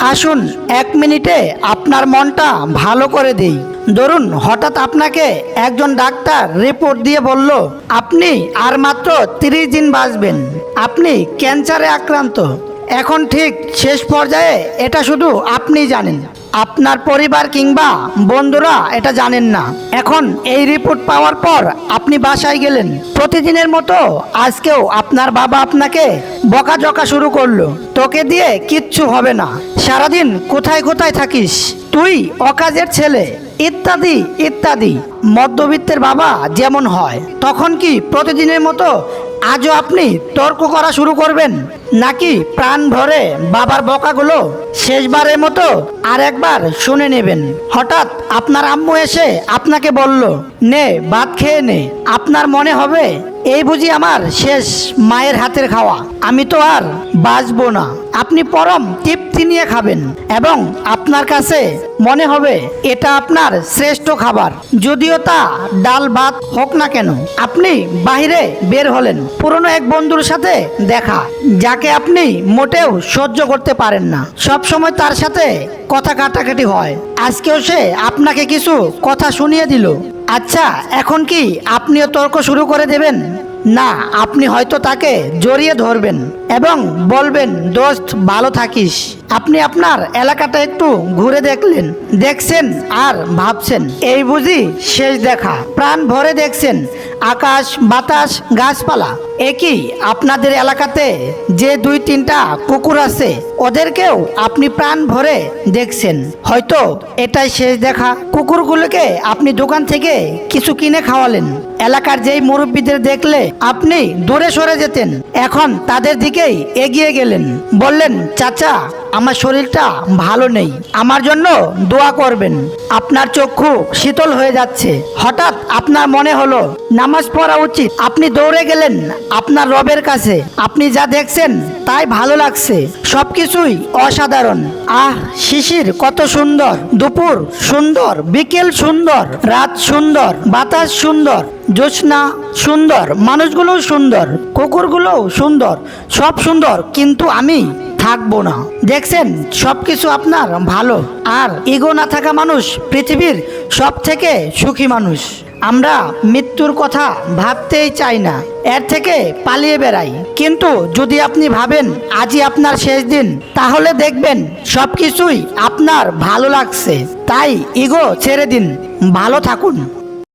আসুন, এক মিনিটে আপনার মনটা ভালো করে দেই। ধরুন, হঠাৎ আপনাকে একজন ডাক্তার রিপোর্ট দিয়ে বলল, আপনি আর মাত্র তিরিশ দিন বাঁচবেন। আপনি ক্যান্সারে আক্রান্ত। এখন ঠিক শেষ পর্যায়ে এটা শুধু আপনি জানেন। আপনার পরিবার কিংবা বন্ধুরা এটা জানেন না। এখন এই রিপোর্ট পাওয়ার পর আপনি বাসায় গেলেন। প্রতিদিনের মতো আজকেও আপনার বাবা আপনাকে বকাঝকা শুরু করল। তোকে দিয়ে কিচ্ছু হবে না। সারাদিন কোথায় কোথায় থাকিস? তুই অকাজের ছেলে। ইত্যাদি ইত্যাদি। মধ্যবিত্তের বাবা যেমন হয়। তখন কি প্রতিদিনের মতো আজও আপনি তর্ক করা শুরু করবেন? নাকি প্রাণ ভরে বাবার বকাগুলো শেষবারের মতো আর একবার শুনে নেবেন? হঠাৎ আপনার আম্মু এসে আপনাকে বলল, নে, ভাত খেয়ে নে। আপনার মনে হবে এই বুঝি আমার শেষ মায়ের হাতের খাওয়া। আমি তো আর বাঁচবো না। আপনি পরম তৃপ্তি নিয়ে খাবেন এবং আপনার কাছে মনে হবে এটা আপনার শ্রেষ্ঠ খাবার। যদিও তা ডাল, ভাত হোক না কেন, আপনি বাইরে বের হলেন। পুরনো এক বন্ধুর সাথে দেখা। যাকে আপনি মোটেও সহ্য করতে পারেন না। সব সময় তার সাথে কথা কাটাকাটি হয়। আজকেও সে আপনাকে কিছু কথা শুনিয়ে দিল। আচ্ছা এখন কি আপনিও তর্ক শুরু করে দেবেন? না, আপনি হয়তো তাকে জড়িয়ে ধরবেন এবং বলবেন, দোস্ত, ভালো থাকিস। আপনি আপনার এলাকাটা একটু ঘুরে দেখলেন। দেখছেন আর ভাবছেন। এই বুঝি শেষ দেখা। প্রাণ ভরে দেখছেন। আকাশ, বাতাস, গাছপালা। একই আপনাদের এলাকাতে যে দুই তিনটা কুকুর আছে, ওদেরকেও আপনি প্রাণ ভরে দেখছেন। হয়তো এটাই শেষ দেখা। কুকুরগুলোকে আপনি দোকান থেকে কিছু কিনে খাওয়ালেন। এলাকার যেই মুরব্বীদের দেখলে আপনি দূরে সরে যেতেন, এখন তাদের দিকেই এগিয়ে গেলেন। বললেন, চাচা, আমার শরীরটা ভালো নেই, আমার জন্য দোয়া করবেন। আপনার চক্ষু শীতল হয়ে যাচ্ছে। হঠাৎ আপনার মনে হলো, নামাজ পড়া উচিত। আপনি দৌড়ে গেলেন আপনার রবের কাছে। আপনি যা দেখছেন তাই ভালো লাগছে। সবকিছুই অসাধারণ। আহ, শিশির কত সুন্দর। দুপুর সুন্দর, বিকেল সুন্দর, রাত সুন্দর, বাতাস সুন্দর, জ্যোৎস্না সুন্দর মানুষগুলো সুন্দর, কুকুরগুলোও সুন্দর, সব সুন্দর, কিন্তু আমি থাকব না। দেখছেন সব কিছু আপনার ভালো। আর ইগো না থাকা মানুষ পৃথিবীর সব থেকে সুখী মানুষ। আমরা মৃত্যুর কথা ভাবতেই চাই না। এর থেকে পালিয়ে বেড়াই। কিন্তু যদি আপনি ভাবেন আজই আপনার শেষ দিন, তাহলে দেখবেন সব কিছুই আপনার ভালো লাগছে। তাই ইগো ছেড়ে দিন। ভালো থাকুন।